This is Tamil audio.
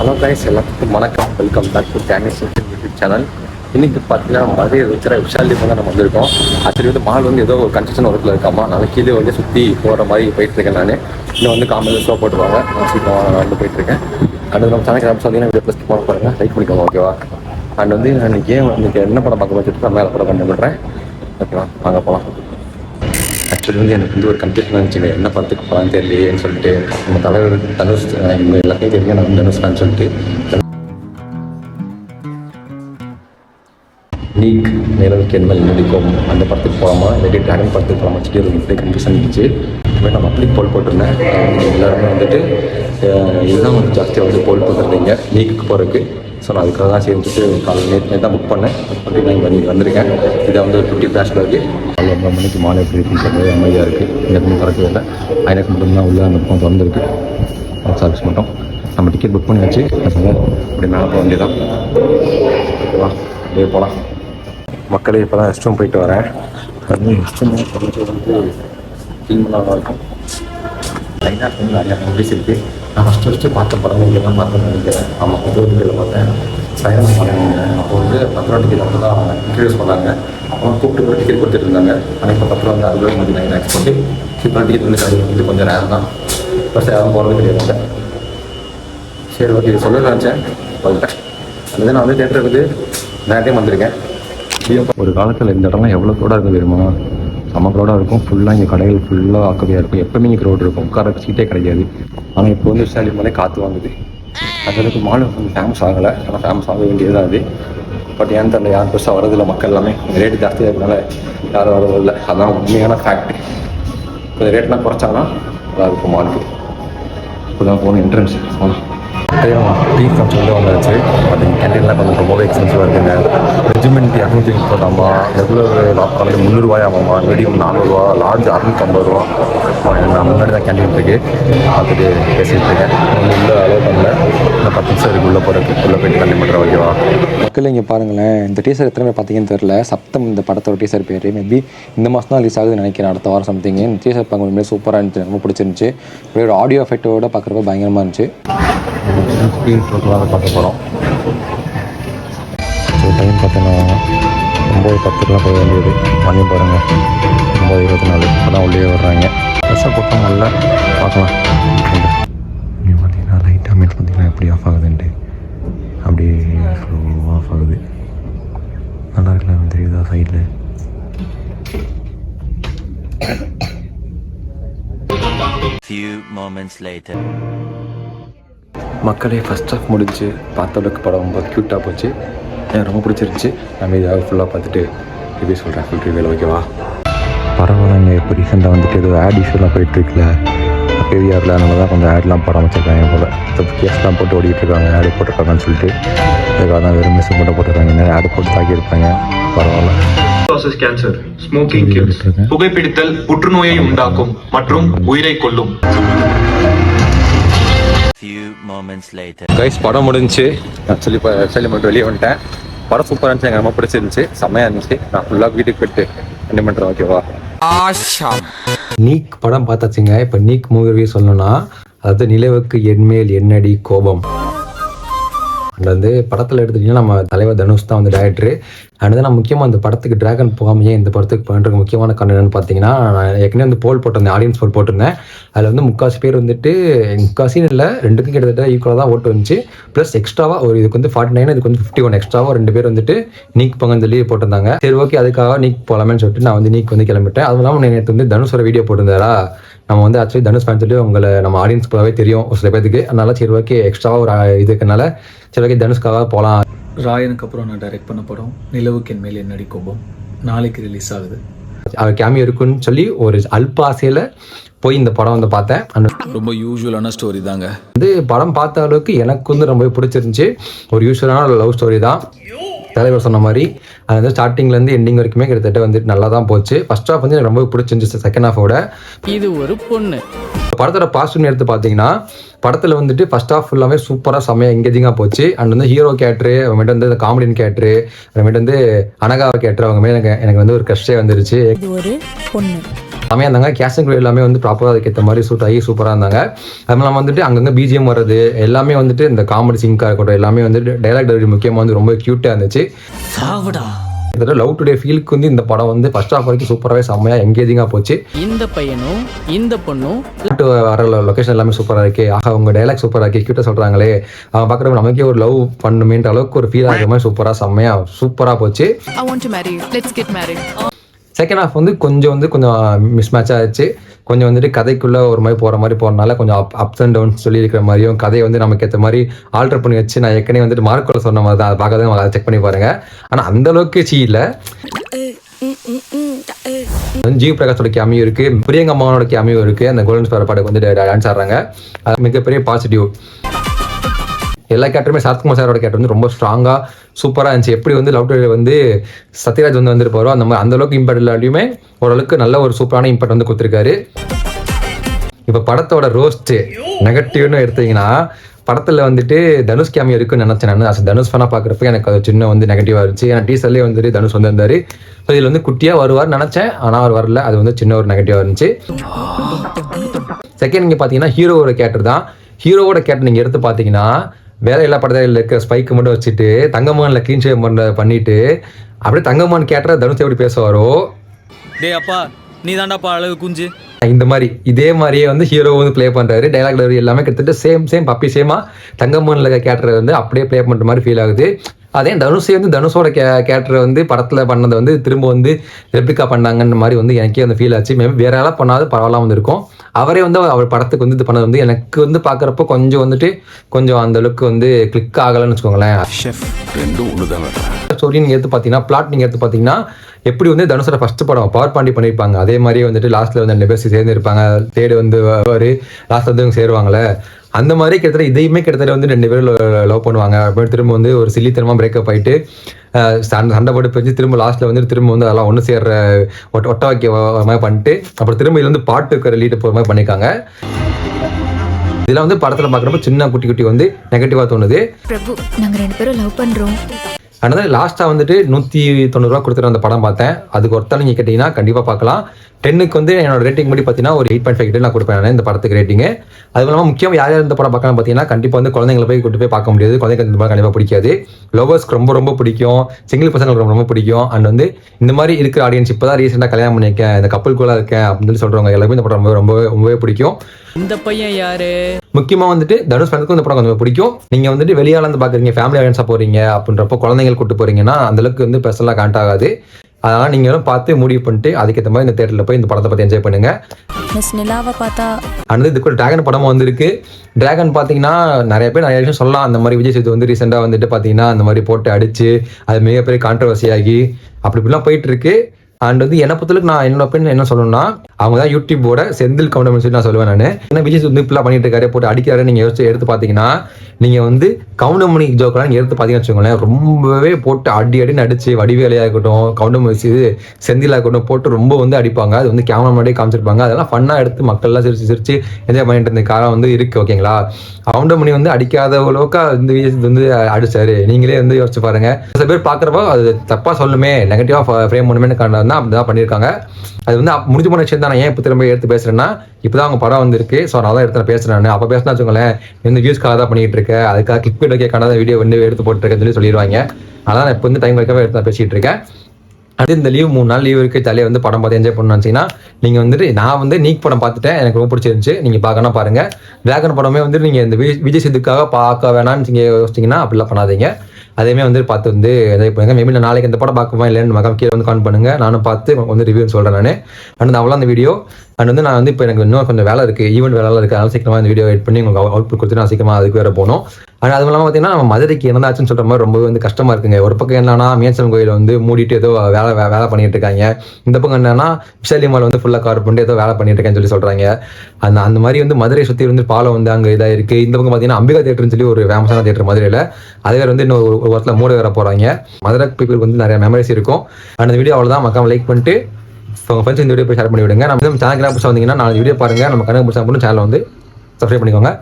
ஹலோ கைஸ் எல்லாத்துக்கும் வணக்கம். Welcome back to Dennis YouTube channel இன்னைக்கு பார்த்தீங்கன்னா மதுரை இருக்கிற விஷாலி தான் நம்ம வந்திருக்கோம். ஆக்சுவலி வந்து மால் வந்து ஏதோ ஒரு கன்ஸ்ட்ரக்ஷன் ஒர்க்கில் இருக்காமா? நான் கீழே வந்து சுற்றி போகிற மாதிரி போயிட்டு இருக்கேன் நான். இன்னும் வந்து காமெடியில் ஷோ போட்டுருவாங்க. நான் சீக்கிரம் நான் வந்து போயிட்டு இருக்கேன். அடுத்து நம்ம சேனல் பார்த்தீங்கன்னா வீடியோ ப்ளஸ் போன பாருங்க லைக் பண்ணிக்கோங்க ஓகேவா அண்ட் வந்து இன்னைக்கு இன்னைக்கு என்ன படம் பார்க்க வச்சுட்டு நான் மேலே படம் பண்ணி பண்ணுறேன் ஓகேவா வாங்க போகலாம் ஆக்சுவலி வந்து எனக்கு வந்து ஒரு கன்ஃபியூஷன் இருந்துச்சு. என்ன படத்துக்கு போகலான்னு தெரியலையேன்னு சொல்லிட்டு. நம்ம தலைவர் தனுஷ் அஹ் தெரியும் நான் தனுஷ் தான் சொல்லிட்டு. நீக் நிலவுக்கு என்ன நடிக்கும் அந்த படத்துக்கு போகலாமா இல்லாட்டி டிராகன் படத்துக்கு போகலாமா சொல்லி ஒரு இப்படி கன்ஃபியூஷன் இருந்துச்சு இப்போ நான் பப்ளிக் போல் போட்டிருந்தேன் எல்லாருமே வந்துட்டு இதுதான் வந்து ஜாஸ்தியாக வந்து போல் போட்டிருந்தீங்க. நீக்கு போகிறதுக்கு ஸோ நான் அதுக்காக தான் சேர்ந்துட்டு காலையில் நேற்று நேற்று தான் புக் பண்ணேன். அப்படி நான் பண்ணி வந்திருக்கேன். இதை வந்து ஒரு ஃபிஃப்டி ஃப்ளாஷில் இருக்குது காலையில் ஒன்பது மணிக்கு மாலை எப்படி இருக்குன்னு அமைதியாக இருக்குது எனக்கு இன்னும் திறக்கவே இல்லை. ஐநூறு மட்டும்தான் உள்ள அந்த பக்கம் திறந்துருக்கு சர்வீஸ் மட்டும். நம்ம டிக்கெட் புக் பண்ணியாச்சு. அப்படி மேலே போக வேண்டியதான் ஓகேவா அப்படியே போகலாம் மக்களே இப்போ தான் ரெஸ்ட் ரூம் போயிட்டு வரேன். அது ரெஸ்ட் ரூம் வந்து க்ளீன் பண்ணாமல் இருக்கும் லைனாக வந்து நிறையா மூவிஸ் இருக்குது நான் ஃபஸ்ட்டு ஃபஸ்ட்டு பார்த்த படம் இங்கே பார்த்து நினைக்கிறேன். ஆமாம் புதுவதியில் பார்த்தேன். சைலன்ஸ் பண்ணேன் அப்போ வந்து பத்து ரூபா டிக்கெட் அப்போ தான் இன்ட்ரடியூஸ் பண்ணாங்க. அவங்க கூப்பிட்டு கூட டிக்கெட் கொடுத்துட்டு இருந்தாங்க. ஆனால் இப்போ பத்து ரூபா வந்து அறுபது ரூபாய் நைன் ஆக்ஸ் பண்ணி சீப்பாக டிக்கெட் வந்து வந்து கொஞ்சம் நேரம் தான். ஃபஸ்ட்டு யாரும் போகிறது கிடையாது. சரி ஓகே சொல்ல நினச்சேன். சொல்லிட்டேன் அதுதான் நான் வந்து தேட்டருக்கு வந்து நிறைய டைம் வந்திருக்கேன். ஒரு காலத்தில் இந்த இடம்லாம் எவ்வளோ க்ரௌடாக இருக்க தெரியுமா? செம்ம க்ரௌடாக இருக்கும். ஃபுல்லாக இங்கே கடைகள் ஃபுல்லாக ஆக்கவையாக இருக்கும். எப்பவுமே இங்கே க்ரௌட் இருக்கும். உட்கார சீட்டே கிடைக்காது. ஆனால் இப்போ வந்து விசாலி மேலே காற்று வாங்குது. அந்தளவுக்கு மால் கொஞ்சம் ஃபேமஸ் ஆகலை. ஆனால் ஃபேமஸ் ஆக வேண்டியது அது. பட் ஏன் தெரியல யார் பெருசாக வரதில்லை மக்கள் எல்லாமே ரேட்டு ஜாஸ்தியாக இருக்கனால யாரும் வரதில்லை அதான் உண்மையான ஃபேக்ட் இப்போ ரேட்லாம் குறைச்சாங்கன்னா நல்லா இருக்கும் மாலுக்கு இப்போ தான் போகணும் என்ட்ரன்ஸ் போகணும். டீ காஃபி ஒன்று வச்சு பட் கேன்டீன்லாம் கொஞ்சம் ரொம்பவே எக்ஸ்பென்சிவாக இருக்குங்க. ரெஜிமெண்ட் இரநூத்தி முப்பது ரெகுலர் லாக் காலேஜ் முந்நூறுரூவாய் ஆமாம்மா மீடியம் நானூறுரூவா லார்ஜ் அறுநூத்தம்பது ரூபா. நான் முன்னாடி தான் கேன்டீன் இருக்கு. பார்த்துட்டு பேசிகிட்டு இருக்கேன். உள்ளே அலோவ் பண்ணல. நான் பத்து நிமிஷம் இருக்கு. உள்ளே போகிறதுக்கு உள்ளே போயிட்டு கண்டிப்பாக பண்ணுறேன் ஓகேவா மக்கள் இங்கே பாருங்களேன். இந்த டீசர் எத்தனை பேர் பார்த்தீங்கன்னு தெரியல. சப்தம் இந்த படத்தோட டீசர் பேர். மேபி இந்த மாதம் தான் ரிலீஸ் ஆகுதுன்னு நினைக்கிறேன். அடுத்த வாரம் சம்திங் இந்த டீசர் பார்க்க உண்மையிலே சூப்பராக இருந்துச்சு. ரொம்ப பிடிச்சிருந்துச்சு. அப்படியே ஒரு ஆடியோ எஃபெக்டோட பார்க்குறப்ப பயங்கரமாக இருந்துச்சு. ஸ்க்ரீன் பார்க்க போகிறோம் டைம் பார்த்தோன்னா ஒம்பது பத்துக்கெலாம் போய் வேண்டியது. மணி பாருங்கள் ஒம்பது இருபத்தி நாலு. இப்போ தான் உள்ளே வர்றாங்க. ஃப்ரெஷ்ஷாக போட்டோம் நல்ல பார்க்கலாம். இங்கே பார்த்தீங்கன்னா லைட்டாக மீட் பார்த்தீங்கன்னா எப்படி ஆஃப் ஆகுதுன்ட்டு. அப்படியே ஸ்லோவாக ஆஃப் ஆகுது. நல்லா இருக்கலாம் தெரியுதா சைடில் Few moments later. மக்களே ஃபஸ்ட் ஆஃப் முடிஞ்சு பார்த்த அளவுக்கு படம் ரொம்ப க்யூட்டாக போச்சு. எனக்கு ரொம்ப பிடிச்சிருந்துச்சு. நான் இதாக ஃபுல்லாக பார்த்துட்டு ரிவ்யூ சொல்கிறேன் ஃபுல் ரிவ்யூவில் ஓகேவா பரவாயில்லைங்க இப்போ ரீசெண்டாக வந்துட்டு ஏதோ ஆட் இஷ்யூலாம் போயிட்டுருக்குல பெரியாரில் அதனால தான் கொஞ்சம் ஆட்லாம் போட வச்சுருக்காங்க போல். இப்போ கேஸ்லாம் போட்டு ஓடிட்டுருக்காங்க ஆடு போட்டிருக்காங்கன்னு சொல்லிட்டு. அதுக்காக தான் வெறும் மெசேஜ் மட்டும் போட்டிருக்காங்க. நிறைய ஆடு போட்டு தாக்கியிருப்பாங்க. பரவாயில்ல. Causes cancer. Smoking புகைப்பிடித்தல் புற்றுநோயை உண்டாக்கும் மற்றும் உயிரை கொல்லும். Few moments later. கைஸ் படம் முடிஞ்சுச்சு நான் சொல்லி சொல்லி மட்டும் வெளியே வந்துட்டேன். படம் சூப்பராக இருந்துச்சு எனக்கு ரொம்ப பிடிச்சிருந்துச்சு. செம்மையாக இருந்துச்சு. நான் ஃபுல்லாக வீட்டுக்கு போயிட்டு என்ன பண்ணுறேன் ஓகேவா நீக் படம் பார்த்தாச்சுங்க. இப்போ நீக் மூவி சொல்லணும்னா அதாவது நிலவுக்கு என்மேல் என்னடி கோபம்? அண்ட் வந்து படத்தில் எடுத்துக்கிட்டிங்கன்னா நம்ம தலைவர் தனுஷ் தான் வந்து டேரக்டரு அண்ட் வந்து நான் முக்கியமாக அந்த படத்துக்கு டிராகன் போகாமையே ஏன் இந்த படத்துக்கு பண்ணுற முக்கியமான காரணம் பார்த்தீங்கன்னா நான் ஏற்கனவே வந்து போல் போட்டிருந்தேன் ஆடியன்ஸ் போல் போட்டிருந்தேன். அதில் வந்து முக்காசி பேர் வந்துட்டு முக்காசின்னு இல்லை ரெண்டுக்கும் கிட்டத்தட்ட ஈக்குவலாக தான் ஓட்டு வந்துச்சு. ப்ளஸ் எக்ஸ்ட்ராவாக ஒரு இதுக்கு வந்து ஃபார்ட்டி நைன் இதுக்கு வந்து ஃபிஃப்டி ஒன் எக்ஸ்ட்ராவாக ரெண்டு பேர் வந்துட்டு நீக் போங்கன்னு லீவ் போட்டிருந்தாங்க. சரி ஓகே அதுக்காக நீக் போகலாமேன்னு சொல்லிட்டு நான் வந்து நீக் வந்து கிளம்பிட்டேன். அதுவும் இல்லாமல் நேற்று வந்து தனுஷோட வீடியோ போட்டிருந்தாரா? நம்ம வந்து ஆக்சுவலி தனுஷ் ஃபேன் சொல்லி உங்களை நம்ம ஆடியன்ஸ் ஃபுல்லாகவே தெரியும் ஒரு சில பேருக்கு அதனால சரி ஓகே எக்ஸ்ட்ராவாக ஒரு இது இருக்கனால சரி ஓகே தனுஷ்காக போகலாம் ராயனுக்கு அப்புறம் நான் டைரக்ட் பண்ண படம் நிலவுக்கு என் மேல் என்னடி கோபம் நாளைக்கு ரிலீஸ் ஆகுது. அவர் கேமியோ இருக்குன்னு சொல்லி ஒரு அல்ப ஆசையில் போய் இந்த படம் வந்து பார்த்தேன். அந்த ரொம்ப யூஸ்வலான ஸ்டோரி தாங்க. வந்து படம் பார்த்த அளவுக்கு எனக்கு வந்து ரொம்ப பிடிச்சிருந்துச்சு. ஒரு யூஸ்வலான லவ் ஸ்டோரி தான். தலைவர் சொன்ன மாதிரி அது வந்து ஸ்டார்டிங்லேருந்து எண்டிங் வரைக்குமே கிட்டத்தட்ட வந்துட்டு நல்லா தான் போச்சு. ஃபர்ஸ்ட் ஹாஃப் வந்து எனக்கு ரொம்ப பிடிச்சிருந்துச்சு செகண்ட் ஹாஃபோட இது ஒரு பொண்ணு. படத்தோட பாசிட்டிவ் எடுத்து பார்த்தீங்கன்னா படத்தில் வந்துட்டு ஃபர்ஸ்ட் ஹாஃப் ஃபுல்லாமே சூப்பராக செம்மையாக எங்கேஜிங்காக போச்சு. அண்ட் வந்து ஹீரோ கேட்ரு அப்புறமேட்டு வந்து காமெடியன் கேட்ரு அப்புறமேட்டு வந்து அனகாவை கேட்ரு அவங்க மேலே எனக்கு எனக்கு வந்து ஒரு கஷ்டே வந்துருச்சு. இது ஒரு பொண்ணு. எல்லாமே இருந்தாங்க. கேஸ்டிங் எல்லாமே வந்து ப்ராப்பராக அதுக்கேற்ற மாதிரி சூட் ஆகி சூப்பராக இருந்தாங்க. அது இல்லாமல் வந்துட்டு அங்கங்கே பிஜிஎம் வர்றது எல்லாமே வந்துட்டு இந்த காமெடி சிங்காக இருக்கட்டும் எல்லாமே வந்து டைலாக் டெலிவரி முக்கியமாக வந்து ரொம்ப க்யூட்டாக இருந்துச்சு. கிட்டத்தட்ட லவ் டுடே ஃபீலுக்கு வந்து இந்த படம் வந்து ஃபர்ஸ்ட் ஹாஃப் வரைக்கும் சூப்பராகவே செம்மையாக எங்கேஜிங்காக போச்சு. இந்த பையனும் இந்த பொண்ணும் வர லொகேஷன் எல்லாமே சூப்பராக இருக்கு. ஆக அவங்க டைலாக் சூப்பராக இருக்கு. கியூட்டாக சொல்கிறாங்களே அவன் பார்க்குறப்ப நமக்கே ஒரு லவ் பண்ணுமேன்ற அளவுக்கு ஒரு ஃபீல் ஆகிற மாதிரி சூப்பராக செம்மையாக சூப்பராக போச்சு. செகண்ட் ஹாஃப் வந்து கொஞ்சம் வந்து கொஞ்சம் மிஸ் மேட்ச் ஆயிடுச்சு. கொஞ்சம் வந்துட்டு கதைக்குள்ள ஒரு மாதிரி போகிற மாதிரி போகிறனால கொஞ்சம் அப் அப்ஸ் அண்ட் டவுன்ஸ் சொல்லி இருக்கிற மாதிரியும் கதையை வந்து நமக்கு ஏற்ற மாதிரி ஆல்டர் பண்ணி வச்சு நான் ஏற்கனவே வந்துட்டு மார்க்கோட சொன்ன மாதிரி தான். அதை பார்க்காத அதை செக் பண்ணி பாருங்க. ஆனால் அந்த அளவுக்கு சீ இல்லை. ஜீவ் பிரகாஷோட கேமியும் இருக்கு. பிரியங்கம்மாவோட கேமியும் இருக்கு. அந்த கோல்டன் ஸ்டார் பாட்டுக்கு வந்து டான்ஸ் ஆடுறாங்க. அது மிகப்பெரிய பாசிட்டிவ் எல்லா கேரக்டருமே சரத்குமார் சாரோட கேரக்டர் வந்து ரொம்ப ஸ்ட்ராங்கா சூப்பரா இருந்துச்சு. எப்படி வந்து லவ் டுடே வந்து சத்யராஜ் வந்து வந்திருப்பாரோ அந்த மாதிரி அந்த அளவுக்கு இம்பாக்ட் இல்லாட்டியுமே ஓரளவுக்கு நல்ல ஒரு சூப்பரான இம்பாக்ட் வந்து கொடுத்துருக்காரு. இப்போ படத்தோட ரோஸ்ட் நெகட்டிவ்னு எடுத்தீங்கன்னா படத்தில் வந்துட்டு தனுஷ் கேமியோ இருக்குன்னு நினச்சேன் நான். தனுஷ் ஃபனாக பார்க்குறப்ப எனக்கு அது சின்ன வந்து நெகட்டிவாக இருந்துச்சு. ஏன்னா டீசர்லேயே வந்துட்டு தனுஷ் வந்திருந்தாரு. ஸோ இதில் வந்து குட்டியாக வருவார் நினச்சேன். ஆனால் அவர் வரல. அது வந்து சின்ன ஒரு நெகட்டிவாக இருந்துச்சு. செகண்ட் நீங்கள் பார்த்தீங்கன்னா ஹீரோவோட கேரக்டர் தான். ஹீரோவோட கேரக்டர் நீங்கள் எடுத்து பார்த்தீங்கன்னா வேற எல்லா படத்தில் இருக்கிற ஸ்பைக்கு மட்டும் வச்சுட்டு தங்கமானில் க்ளீன் ஷேவ் பண்ண பண்ணிட்டு அப்படியே தங்கமான் கேட்டால் தனுஷ் எப்படி பேசுவாரோ? டேய் அப்பா நீ தாண்டாப்பா அழகு குஞ்சு. இந்த மாதிரி இதே மாதிரியே வந்து ஹீரோ வந்து ப்ளே பண்றாரு. டைலாக் டெலிவரி எல்லாமே கிட்டத்தட்ட சேம் சேம் பப்பி சேமா தங்கம்மன்ல கேட்டரை வந்து அப்படியே ப்ளே பண்ற மாதிரி ஃபீல் ஆகுது. அதே தனுஷே வந்து தனுஷோட கே கேரக்டர் வந்து படத்துல பண்ணதை வந்து திரும்ப வந்து ரெப்ளிகா பண்ணாங்கன்ற மாதிரி வந்து எனக்கே அந்த ஃபீல் ஆச்சு. மேபி வேற யாராவது பண்ணாது பரவாயில்லாம வந்திருக்கும் அவரே வந்து அவர் படத்துக்கு வந்து இது பண்ணது வந்து எனக்கு வந்து பார்க்குறப்போ கொஞ்சம் வந்துட்டு கொஞ்சம் அந்த அளவுக்கு வந்து கிளிக் ஆகலைன்னு வச்சுக்கோங்களேன். ஸ்டோரி நீங்கள் எடுத்து பார்த்தீங்கன்னா பிளாட் நீங்கள் எடுத்து பார்த்தீங்கன்னா எப்படி வந்து தனுஷோட ஃபர்ஸ்ட் படம் பவர் பாண்டி பண்ணியிருப்பாங்க. அதே மாதிரியே வந்துட்டு லாஸ்ட்டில் வந்து ரெண்டு பேர் சேர்ந்து இருப்பாங்க தேடு வந்து வருவார் லாஸ்ட்டில் வந்து இவங்க சேருவாங்கல்ல. அந்த மாதிரி கிட்டத்தட்ட இதையுமே கிட்டத்தட்ட வந்து ரெண்டு பேரும் லவ் பண்ணுவாங்க. அப்புறம் திரும்ப வந்து ஒரு சில்லித்தனமாக பிரேக்கப் ஆயிட்டு சண்டை சண்டை போட்டு பிரிஞ்சு திரும்ப லாஸ்ட்டில் வந்து திரும்ப வந்து அதெல்லாம் ஒன்று சேர்ற ஒட்ட ஒட்ட வைக்க மாதிரி பண்ணிட்டு அப்புறம் திரும்ப இதுலேருந்து வந்து பாட்டு இருக்கிற போகிற மாதிரி பண்ணியிருக்காங்க. இதெல்லாம் வந்து படத்தில் பார்க்குறப்ப சின்ன குட்டி குட்டி வந்து நெகட்டிவாக தோணுது. பிரபு நாங்கள் ரெண்டு பேரும் லவ் பண்ணுறோம் அதனால லாஸ்ட்டாக வந்துட்டு நூற்றி தொண்ணூறுரூவா கொடுத்துட்டு அந்த படம் பார்த்தேன். அதுக்கு ஒருத்தர் நீங்கள் கேட்டிங்கன்னா கண்டிப்பாக பார்க்கலாம். டென்னுக்கு வந்து என்னோட ரேட்டிங் படி பார்த்தீங்கன்னா ஒரு எயிட் பாயிண்ட் ஃபைவ் நான் கொடுப்பேன் நான் இந்த படத்துக்கு ரேட்டிங் அது இல்லாமல் முக்கியம் யார் யார் இந்த படம் பார்க்கலாம் பார்த்தீங்கன்னா கண்டிப்பாக வந்து குழந்தைங்களை போய் கூட்டு போய் பார்க்க முடியாது. குழந்தைங்க இந்த படம் கண்டிப்பாக பிடிக்காது. லவர்ஸ்க்கு ரொம்ப ரொம்ப பிடிக்கும். சிங்கிள் பசங்களுக்கு ரொம்ப ரொம்ப பிடிக்கும். அண்ட் வந்து இந்த மாதிரி இருக்கிற ஆடியன்ஸ் இப்போ தான் ரீசெண்டாக கல்யாணம் பண்ணியிருக்கேன். இந்த கப்பல் இருக்கேன் அப்படின்னு சொல்லி சொல்கிறவங்க எல்லாருமே இந்த படம் ரொம்ப ரொம்ப ரொம்பவே பிடிக்கும். இந்த பையன் யாரு? முக்கியமா வந்துட்டு தனுஷ் ஃபேனுக்கும் இந்த படம் கொஞ்சம் பிடிக்கும். நீங்க வந்துட்டு வெளியால இருந்து பாக்குறீங்க ஃபேமிலி ஆடியன்ஸா போறீங்க அப்படின்றப்போ குழந்தைகள் கூட்டு போறீங்கன்னா அந்த அளவுக்கு வந்து பெருசெல்லாம் கனெக்ட் ஆகாது. அதனால நீங்களும் பார்த்து முடிவு பண்ணிட்டு அதுக்கேற்ற மாதிரி இந்த தேட்டரில் போய் இந்த படத்தை பத்தி என்ஜாய் பண்ணுங்க. மிஸ் நிலாவை பார்த்தா அடுத்து இதுக்கு ஒரு டிராகன் படமும் வந்திருக்கு. டிராகன் பார்த்தீங்கன்னா நிறைய பேர் நிறைய விஷயம் சொல்லலாம். அந்த மாதிரி விஜய் சேது வந்து ரீசெண்டாக வந்துட்டு பார்த்தீங்கன்னா அந்த மாதிரி போட்டு அடிச்சு அது மிகப்பெரிய கான்ட்ரவர்சி ஆகி அப்படி இப்படிலாம் போயிட்டு இருக்கு. அண்ட் வந்து என்னை பொறுத்தளவுக்கு நான் என்னோட opinion என்ன சொல்லணும்னா அவங்க தான் யூடியூபோட செந்தில் கவுண்டமன் சொல்லி நான் சொல்லுவேன் நான். ஏன்னா விஜய் வந்து இப்படிலாம் பண்ணிட்டு இருக்காரு போட்டு அடிக்கிறாரு நீங்கள் யோசிச்சு எடுத்து பார்த்தீங்கன்னா நீங்கள் வந்து கவுண்டமணி ஜோக்கெல்லாம் எடுத்து பார்த்தீங்கன்னு வச்சுக்கோங்களேன் ரொம்பவே போட்டு அடி அடின்னு அடிச்சு வடிவேலையாக இருக்கட்டும் கவுண்டமணி இது செந்திலாக இருக்கட்டும் போட்டு ரொம்ப வந்து அடிப்பாங்க. அது வந்து கேமரா முன்னாடியே காமிச்சிருப்பாங்க. அதெல்லாம் ஃபன்னாக எடுத்து மக்கள்லாம் சிரிச்சு சிரிச்சு என்ஜாய் பண்ணிட்டு இருந்த காலம் வந்து இருக்கு ஓகேங்களா? கவுண்டமணி வந்து அடிக்காத அளவுக்கு வந்து விஜய் வந்து அடிச்சாரு. நீங்களே வந்து யோசிச்சு பாருங்க. சில பேர் பார்க்குறப்போ அது தப்பாக சொல்லுமே நெகட்டிவாக ஃப்ரேம் பண்ணுமே காரணம் தான் அப்படி தான் பண்ணியிருக்காங்க. அது வந்து முடிஞ்சு போன விஷயம் தான். நான் ஏன் இப்போ திரும்ப எடுத்து பேசுறேன்னா இப்போதான் அவங்க படம் வந்திருக்கு. ஸோ நான் தான் எடுத்து நான் பேசுறேன் அப்போ பேசினா வச்சுக்கோங்களேன் இந்த வியூஸ்க்காக தான் பண்ணிட்டு இருக்கேன் அதுக்காக கிளிக் பண்ணி வைக்கான வீடியோ வந்து எடுத்து போட்டுருக்கேன்னு சொல்லி சொல்லிடுவாங்க. அதான் நான் இப்போ வந்து டைம் வைக்கவே எடுத்து நான் பேசிட்டு இருக்கேன். அது இந்த லீவ் மூணு நாள் லீவ் இருக்கு. ஜாலியாக வந்து படம் பார்த்து என்ஜாய் பண்ணணும்னு நினச்சிங்கன்னா நீங்கள் வந்துட்டு நான் வந்து நீக் படம் பார்த்துட்டேன். எனக்கு ரொம்ப பிடிச்சிருந்துச்சு. நீங்கள் பார்க்கணும் பாருங்கள் டிராகன் படமே வந்து நீங்கள் இந்த விஜய் விஜய் பார்க்க வேணாம்னு நீங்கள் யோசிச்சிங்கன்னா அப்படிலாம் பண்ணாதீங்க. அதேமே வந்து பார்த்து வந்து என்ஜாய் பண்ணுங்க மேபி நான் நாளைக்கு இந்த படம் பார்க்குமா இல்லைன்னு மகம் கீழே வந்து கான் பண்ணுங்க. நானும் பார்த்து வந்து ரிவ்யூ சொல்கிறேன் நான். அண்ட் அவ்வளோ அந்த வீடியோ அண்ட் வந்து நான் வந்து இப்போ எனக்கு இன்னும் கொஞ்சம் வேலை இருக்குது ஈவெண்ட் வேலை இருக்குது அதனால சீக்கிரமாக இந்த வீடியோ எட் பண்ணி உங்களுக்கு அவுட்புட் கொடுத்து நான் சீக்கிரமாக அதுக்கு வேறு போனோம் ஆனால் அது இல்லாமல் பார்த்தீங்கன்னா நம்ம மதுரைக்கு என்னதாச்சுன்னு சொல்கிற மாதிரி ரொம்ப வந்து கஷ்டமாக இருக்குங்க. ஒரு பக்கம் என்னன்னா மேச்சன் கோயில் வந்து மூடிட்டு ஏதோ வேலை வே- வேலை பண்ணிட்டு இருக்காங்க. இந்த பக்கம் என்னன்னா விசாலிமால் வந்து ஃபுல்லாக கவர் பண்ணிட்டு ஏதோ வேலை பண்ணிட்டு இருக்கேன்னு சொல்லி சொல்கிறாங்க அந்த அந்த மாதிரி வந்து மதுரை சுற்றி வந்து பாலம் வந்து அங்கே இதாக இருக்குது இந்த பக்கம் பார்த்தீங்கன்னா அம்பிகா தேட்டர்னு சொல்லி ஒரு ஃபேமஸான தேட்டர் மதுரையில். அதே வந்து இன்னும் ஒரு ஒரு வாரத்தில் மூட வேற போகிறாங்க மதுரை பீப்புளுக்கு வந்து நிறைய மெமரிஸ் இருக்கும். அந்த வீடியோ அவ்வளோதான் மக்கள் லைக் பண்ணிட்டு உங்கள் ஃப்ரெண்ட்ஸ் இந்த வீடியோ போய் ஷேர் பண்ணி விடுங்க நம்ம சேனல் புதுசாக வந்தீங்கன்னா நாலு வீடியோ பாருங்கள் நம்ம கணக்கு புதுசாக சேனல் வந்து சப்ஸ்கிரைப் பண்ணிக்கோங்க.